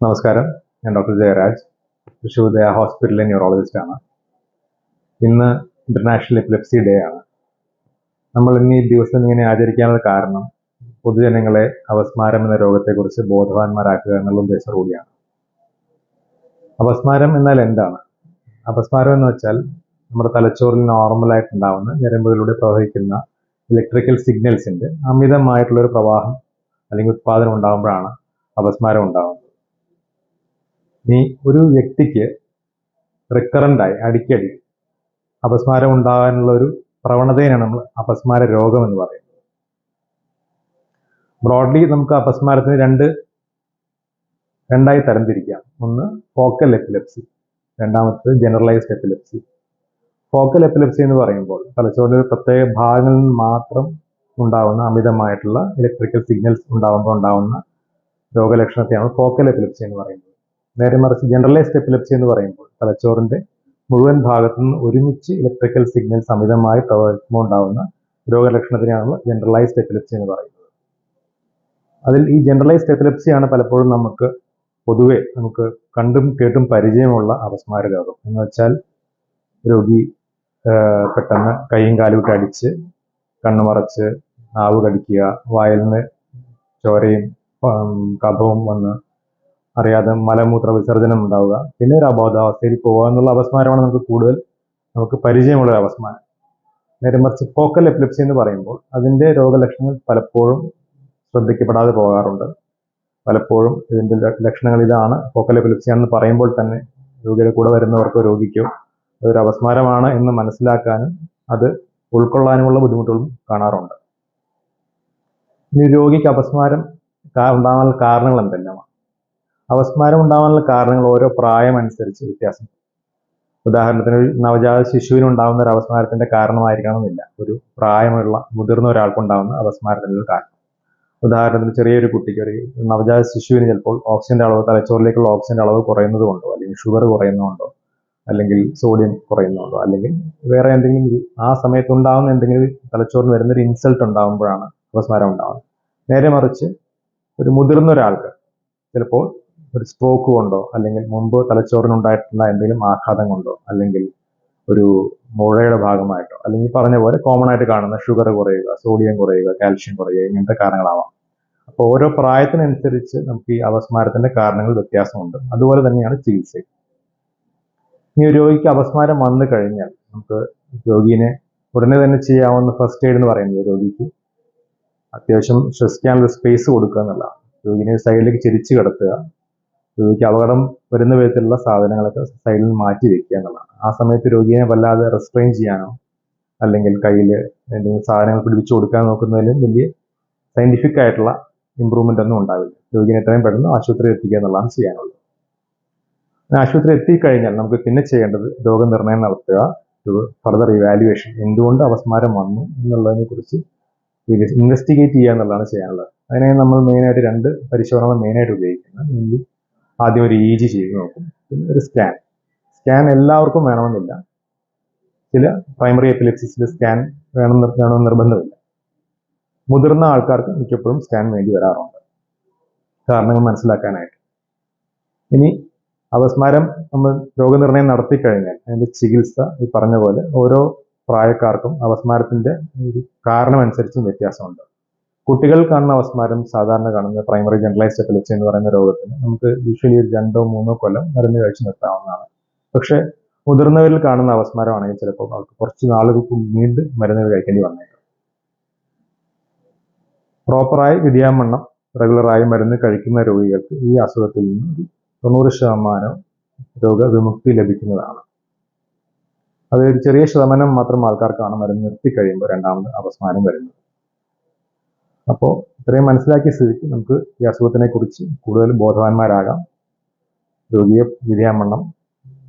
നമസ്കാരം. ഞാൻ ഡോക്ടർ ജയരാജ് തൃശ്ശൂർ ഹോസ്പിറ്റലിലെ ന്യൂറോളജിസ്റ്റ് ആണ്. ഇന്ന് ഇന്റർനാഷണൽ എപ്പിലെപ്സി ഡേ ആണ്. നമ്മൾ ഇന്ന് ഈ ദിവസം ഇങ്ങനെ ആചരിക്കാനുള്ള കാരണം പൊതുജനങ്ങളെ അവസ്മാരം എന്ന രോഗത്തെക്കുറിച്ച് ബോധവാന്മാരാക്കുക എന്നുള്ള ഉദ്ദേശം കൂടിയാണ്. അപസ്മാരം എന്നാൽ എന്താണ്? അപസ്മാരം എന്ന് വെച്ചാൽ നമ്മുടെ തലച്ചോറിൽ നോർമലായിട്ട് ഉണ്ടാവുന്ന ഞരമ്പുകളിലൂടെ പ്രവഹിക്കുന്ന ഇലക്ട്രിക്കൽ സിഗ്നൽസിന്റെ അമിതമായിട്ടുള്ള ഒരു പ്രവാഹം അല്ലെങ്കിൽ ഉത്പാദനം ഉണ്ടാകുമ്പോഴാണ് അപസ്മാരം ഉണ്ടാകുന്നത് ഇനി ഒരു വ്യക്തിക്ക് റിക്കറന്റായി അടിക്കടി അപസ്മാരം ഉണ്ടാകാനുള്ള ഒരു പ്രവണതയാണ് നമ്മൾ അപസ്മാര രോഗം എന്ന് പറയുന്നത്. ബ്രോഡ്ലി നമുക്ക് അപസ്മാരത്തിന് രണ്ട് രണ്ടായി തരംതിരിക്കാം. ഒന്ന് ഫോക്കൽ എപ്പിലെപ്സി രണ്ടാമത്തത് ജനറലൈസ്ഡ് എപ്പിലെപ്സി ഫോക്കൽ എപ്പിലെപ്സി എന്ന് പറയുമ്പോൾ തലച്ചോറിൽ പ്രത്യേക ഭാഗങ്ങളിൽ നിന്ന് മാത്രം ഉണ്ടാകുന്ന അമിതമായിട്ടുള്ള ഇലക്ട്രിക്കൽ സിഗ്നൽസ് ഉണ്ടാകുമ്പോൾ ഉണ്ടാകുന്ന രോഗലക്ഷണത്തെയാണ് ഫോക്കൽ എപ്പിലെപ്സി എന്ന് പറയുന്നത്. നേരെ മറിച്ച് ജനറലൈസ്ഡ് എപ്പിലെപ്സി എന്ന് പറയുമ്പോൾ തലച്ചോറിന്റെ മുഴുവൻ ഭാഗത്തു നിന്ന് ഒരുമിച്ച് ഇലക്ട്രിക്കൽ സിഗ്നൽ അമിതമായി പ്രവർത്തിക്കുമ്പോൾ ഉണ്ടാകുന്ന രോഗലക്ഷണത്തിനാണ് ജനറലൈസ്ഡ് എപ്പിലെപ്സി എന്ന് പറയുന്നത്. അതിൽ ഈ ജനറലൈസ്ഡ് എപ്പിലെപ്സിയാണ് പലപ്പോഴും നമുക്ക് പൊതുവെ നമുക്ക് കണ്ടും കേട്ടും പരിചയമുള്ള അപസ്മാര രോഗം എന്ന് വെച്ചാൽ രോഗി പെട്ടെന്ന് കൈയും കാലും അടിച്ച് കണ്ണു മറച്ച് നാവ് കടിക്കുക വായിൽ നിന്ന് ചോരയും കഫവും വന്ന് അറിയാതെ മലമൂത്ര വിസർജനം ഉണ്ടാവുക. പിന്നെ ഒരു അബോധാവസ്ഥയിൽ പോവുക എന്നുള്ള അപസ്മാരമാണ് നമുക്ക് കൂടുതൽ നമുക്ക് പരിചയമുള്ള ഒരു അപസ്മാരം. നേരെ മറിച്ച് ഫോക്കൽ എപ്പിലിപ്സി എന്ന് പറയുമ്പോൾ അതിന്റെ രോഗലക്ഷണങ്ങൾ പലപ്പോഴും ശ്രദ്ധിക്കപ്പെടാതെ പോകാറുണ്ട്. പലപ്പോഴും ഇതിന്റെ ലക്ഷണങ്ങൾ ഇതാണ്. ഫോക്കൽ എപ്പിലിപ്സി എന്ന് പറയുമ്പോൾ തന്നെ രോഗിയുടെ കൂടെ വരുന്നവർക്കോ രോഗിക്കോ അതൊരു അപസ്മാരമാണ് എന്ന് മനസ്സിലാക്കാനും അത് ഉൾക്കൊള്ളാനുമുള്ള ബുദ്ധിമുട്ടുകളും കാണാറുണ്ട്. ഇനി രോഗിക്ക് അപസ്മാരം ഉണ്ടാകാനുള്ള കാരണങ്ങൾ എന്തെല്ലാമാണ്? അപസ്മാരം ഉണ്ടാകാനുള്ള കാരണങ്ങൾ ഓരോ പ്രായം അനുസരിച്ച് വ്യത്യാസം. ഉദാഹരണത്തിന് ഒരു നവജാത ശിശുവിന് ഉണ്ടാകുന്ന ഒരു അപസ്മാരത്തിന്റെ കാരണമായിരിക്കണമെന്നില്ല. ഒരു പ്രായമുള്ള മുതിർന്ന ഒരാൾക്കുണ്ടാകുന്ന ഉണ്ടാകുന്ന ഒരു കാരണം. ഉദാഹരണത്തിന് ചെറിയൊരു കുട്ടിക്ക് ഒരു നവജാത ശിശുവിന് ചിലപ്പോൾ ഓക്സിജന്റെ അളവ് തലച്ചോറിലേക്കുള്ള ഓക്സിജന്റെ അളവ് കുറയുന്നത് കൊണ്ടോ അല്ലെങ്കിൽ ഷുഗർ കുറയുന്നതുകൊണ്ടോ അല്ലെങ്കിൽ സോഡിയം കുറയുന്നതുകൊണ്ടോ അല്ലെങ്കിൽ വേറെ എന്തെങ്കിലും ആ സമയത്ത് ഉണ്ടാകുന്ന എന്തെങ്കിലും തലച്ചോറിന് വരുന്ന ഒരു ഇൻസൾട്ട് ഉണ്ടാകുമ്പോഴാണ് അവസ്മാരം ഉണ്ടാകുന്നത് നേരെ മറിച്ച് ഒരു മുതിർന്ന ഒരാൾക്ക് ചിലപ്പോൾ ഒരു സ്ട്രോക്ക് കൊണ്ടോ അല്ലെങ്കിൽ മുമ്പ് തലച്ചോറിനുണ്ടായിട്ടുള്ള എന്തെങ്കിലും ആഘാതം കൊണ്ടോ അല്ലെങ്കിൽ ഒരു മുഴയുടെ ഭാഗമായിട്ടോ അല്ലെങ്കിൽ പറഞ്ഞ പോലെ കോമൺ ആയിട്ട് കാണുന്ന ഷുഗർ കുറയുക സോഡിയം കുറയുക കാൽഷ്യം കുറയുക ഇങ്ങനത്തെ കാരണങ്ങളാവാം. അപ്പോൾ ഓരോ പ്രായത്തിനനുസരിച്ച് നമുക്ക് ഈ അപസ്മാരത്തിന്റെ കാരണങ്ങൾ വ്യത്യാസമുണ്ട്. അതുപോലെ തന്നെയാണ് ചികിത്സ ഇനി രോഗിക്ക് അപസ്മാരം വന്നു കഴിഞ്ഞാൽ നമുക്ക് രോഗീനെ ഉടനെ തന്നെ ചെയ്യാവുന്ന ഫസ്റ്റ് എയ്ഡ് എന്ന് പറയുന്നത് രോഗിക്ക് അത്യാവശ്യം ശ്വസിക്കാനുള്ള സ്പേസ് കൊടുക്കുക എന്നുള്ളതാണ്. രോഗിനെ സൈഡിലേക്ക് ചിരിച്ചു കിടത്തുക രോഗിക്ക് അപകടം വരുന്ന വിധത്തിലുള്ള സാധനങ്ങളൊക്കെ സൈഡിൽ മാറ്റി വെക്കുക എന്നുള്ളതാണ്. ആ സമയത്ത് രോഗിയെ വല്ലാതെ റെസ്ട്രെയിൻ ചെയ്യാനോ അല്ലെങ്കിൽ കയ്യിൽ എന്തെങ്കിലും സാധനങ്ങൾ പിടിപ്പിച്ചു കൊടുക്കാൻ നോക്കുന്നതിലും വലിയ സയന്റിഫിക് ആയിട്ടുള്ള ഇമ്പ്രൂവ്മെന്റ് ഒന്നും ഉണ്ടാവില്ല. രോഗിനെ എത്രയും പെട്ടെന്ന് ആശുപത്രി എത്തിക്കുക എന്നുള്ളതാണ് ചെയ്യാനുള്ളത്. ആശുപത്രി എത്തിക്കഴിഞ്ഞാൽ നമുക്ക് പിന്നെ ചെയ്യേണ്ടത് രോഗനിർണയം നടത്തുക ഫർദർ ഇവാലുവേഷൻ എന്തുകൊണ്ട് അപസ്മാരം വന്നു എന്നുള്ളതിനെ കുറിച്ച് ഇൻവെസ്റ്റിഗേറ്റ് ചെയ്യുക എന്നുള്ളതാണ് ചെയ്യാനുള്ളത്. അതിനായി നമ്മൾ മെയിനായിട്ട് രണ്ട് പരിശോധനകൾ മെയിനായിട്ട് ഉപയോഗിക്കുന്നത്. മെയിൻലി ആദ്യം ഒരു ഇ ജി ചെയ്ത് നോക്കും. പിന്നെ ഒരു സ്കാൻ സ്കാൻ എല്ലാവർക്കും വേണമെന്നില്ല. ചില പ്രൈമറി എപ്പിലെപ്സിസിൽ സ്കാൻ വേണം വേണമെന്ന് നിർബന്ധമില്ല. മുതിർന്ന ആൾക്കാർക്ക് മിക്കപ്പോഴും സ്കാൻ വേണ്ടി വരാറുണ്ട്. കാരണങ്ങൾ മനസ്സിലാക്കാനായിട്ട്. ഇനി അപസ്മാരം നമ്മൾ രോഗനിർണയം നടത്തി കഴിഞ്ഞാൽ അതിന്റെ ചികിത്സ ഈ പറഞ്ഞ പോലെ ഓരോ പ്രായക്കാർക്കും അപസ്മാരത്തിന്റെ ഒരു കാരണമനുസരിച്ചും വ്യത്യാസമുണ്ട്. കുട്ടികൾ കാണുന്ന അവസ്മാരം സാധാരണ കാണുന്ന പ്രൈമറി ജനറലൈസ്ഡ് എപ്പിലെപ്സി എന്ന് പറയുന്ന രോഗത്തിന് നമുക്ക് യൂഷ്വലി ഒരു രണ്ടോ മൂന്നോ കൊല്ലം മരുന്ന് കഴിച്ചു നിർത്താവുന്നതാണ്. പക്ഷെ മുതിർന്നവരിൽ കാണുന്ന അവസ്മാരമാണെങ്കിൽ ചിലപ്പോൾ അവർക്ക് കുറച്ച് നാളുകൾക്ക് നീണ്ട് മരുന്നുകൾ കഴിക്കേണ്ടി വന്നേക്കാം. പ്രോപ്പറായി വിദ്യാമണ്ണം റെഗുലറായി മരുന്ന് കഴിക്കുന്ന രോഗികൾക്ക് ഈ അസുഖത്തിൽ നിന്ന് തൊണ്ണൂറ് ശതമാനം രോഗവിമുക്തി ലഭിക്കുന്നതാണ്. അത് ഒരു ചെറിയ ശതമാനം മാത്രം ആൾക്കാർക്കാണ് മരുന്ന് നിർത്തി കഴിയുമ്പോൾ രണ്ടാമത് അപസ്മാരം വരുന്നത്. അപ്പോൾ ഇത്രയും മനസ്സിലാക്കിയ സ്ഥിതിക്ക് നമുക്ക് ഈ അസുഖത്തിനെ കുറിച്ച് കൂടുതൽ ബോധവാന്മാരാകാം. രോഗിയെ വിധിയാമണ്ണം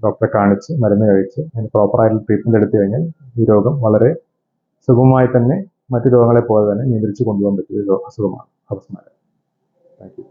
ഡോക്ടറെ കാണിച്ച് മരുന്ന് കഴിച്ച് അതിന് പ്രോപ്പറായിട്ട് ട്രീറ്റ്മെന്റ് എടുത്തു കഴിഞ്ഞാൽ ഈ രോഗം വളരെ സുഗമമായി തന്നെ മറ്റു രോഗങ്ങളെ പോലെ തന്നെ നിയന്ത്രിച്ച് കൊണ്ടുപോകാൻ പറ്റിയ ഒരു അസുഖമാണ് അപസ്മാരം താങ്ക് യു